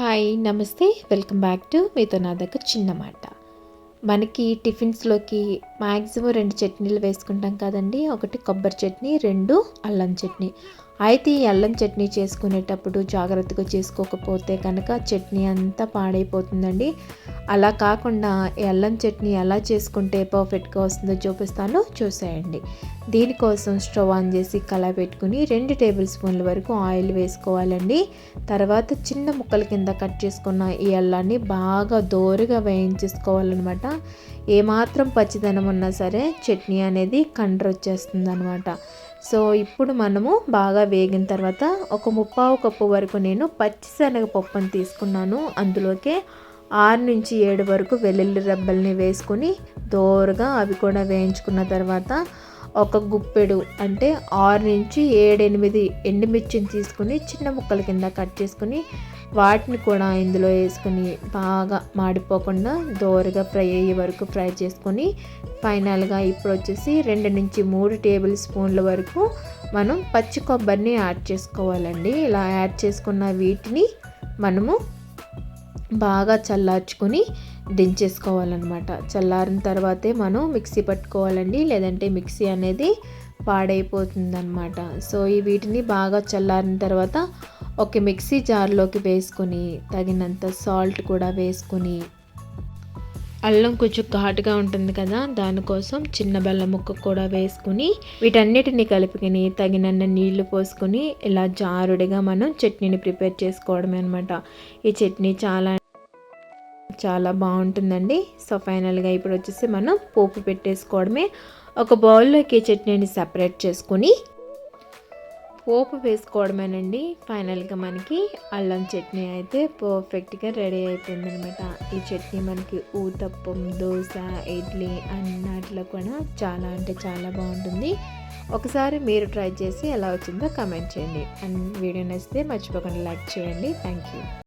Hi నమస్తే welcome back to మీతో నా దగ్గర చిన్న మాట. మనకి టిఫిన్స్లోకి మ్యాక్సిమం రెండు చట్నీలు వేసుకుంటాం కదండి. ఒకటి కొబ్బరి చట్నీ రెండు అల్లం చట్నీ. అయితే ఈ అల్లం చట్నీ చేసుకునేటప్పుడు జాగ్రత్తగా చేసుకోకపోతే కనుక చట్నీ అంతా పాడైపోతుందండి. అలా కాకుండా ఈ అల్లం చట్నీ ఎలా చేసుకుంటే పర్ఫెక్ట్గా వస్తుందో చూపిస్తాను. చూసేయండి. దీనికోసం స్టవ్ ఆన్ చేసి కళాయి పెట్టుకుని రెండు టేబుల్ స్పూన్ల వరకు ఆయిల్ వేసుకోవాలండి. తర్వాత చిన్న ముక్కల కింద కట్ చేసుకున్న ఈ అల్లాన్ని బాగా దోరగా వేయించేసుకోవాలన్నమాట. ఏమాత్రం పచ్చిదనం ఉన్నా సరే చట్నీ అనేది కండ్రొచ్చేస్తుంది అనమాట సో ఇప్పుడు మనము బాగా వేగిన తర్వాత ఒక ముప్పావు కప్పు వరకు నేను పచ్చిశనగ పప్పుని తీసుకున్నాను. అందులోకే ఆరు నుంచి ఏడు వరకు వెల్లుల్లి రబ్బల్ని వేసుకొని దోరగా అవి కూడా వేయించుకున్న తర్వాత ఒక గుప్పెడు అంటే ఆరు నుంచి ఏడెనిమిది ఎండుమిర్చిని తీసుకుని చిన్న ముక్కల కింద కట్ చేసుకుని వాటిని కూడా ఇందులో వేసుకొని బాగా మాడిపోకుండా దోరగా ఫ్రై అయ్యే వరకు ఫ్రై చేసుకొని ఫైనల్గా ఇప్పుడు వచ్చేసి రెండు నుంచి మూడు టేబుల్ స్పూన్ల వరకు మనం పచ్చి కొబ్బరిని యాడ్ చేసుకోవాలండి. ఇలా యాడ్ చేసుకున్న వీటిని మనము బాగా చల్లార్చుకొని దించేసుకోవాలన్నమాట. చల్లారిన తర్వాతే మనం మిక్సీ పట్టుకోవాలండి. లేదంటే మిక్సీ అనేది పాడైపోతుందన్నమాట. సో ఈ వీటిని బాగా చల్లారిన తర్వాత ఒక మిక్సీ జార్లోకి వేసుకొని తగినంత సాల్ట్ కూడా వేసుకొని అల్లం కొంచెం ఘాటుగా ఉంటుంది కదా దానికోసం చిన్న బెల్లం ముక్క కూడా వేసుకుని వీటన్నిటిని కలుపుకొని తగినన్న నీళ్ళు పోసుకొని ఇలా జారుడిగా మనం చట్నీని ప్రిపేర్ చేసుకోవడమే అనమాట ఈ చట్నీ చాలా చాలా బాగుంటుందండి. సో ఫైనల్గా ఇప్పుడు వచ్చేసి మనం పోపు పెట్టేసుకోవడమే. ఒక బౌల్లోకి చట్నీని సపరేట్ చేసుకొని పోపు వేసుకోవడమేనండి. ఫైనల్గా మనకి అల్లం చట్నీ అయితే పర్ఫెక్ట్గా రెడీ అయిపోయిందనమాట. ఈ చట్నీ మనకి ఊతప్పం దోశ ఇడ్లీ అన్నట్లో కూడా చాలా అంటే చాలా బాగుంటుంది. ఒకసారి మీరు ట్రై చేసి ఎలా వచ్చిందో కమెంట్ చేయండి. అండ్ వీడియో నచ్చితే మర్చిపోకుండా లైక్ చేయండి. Thank you.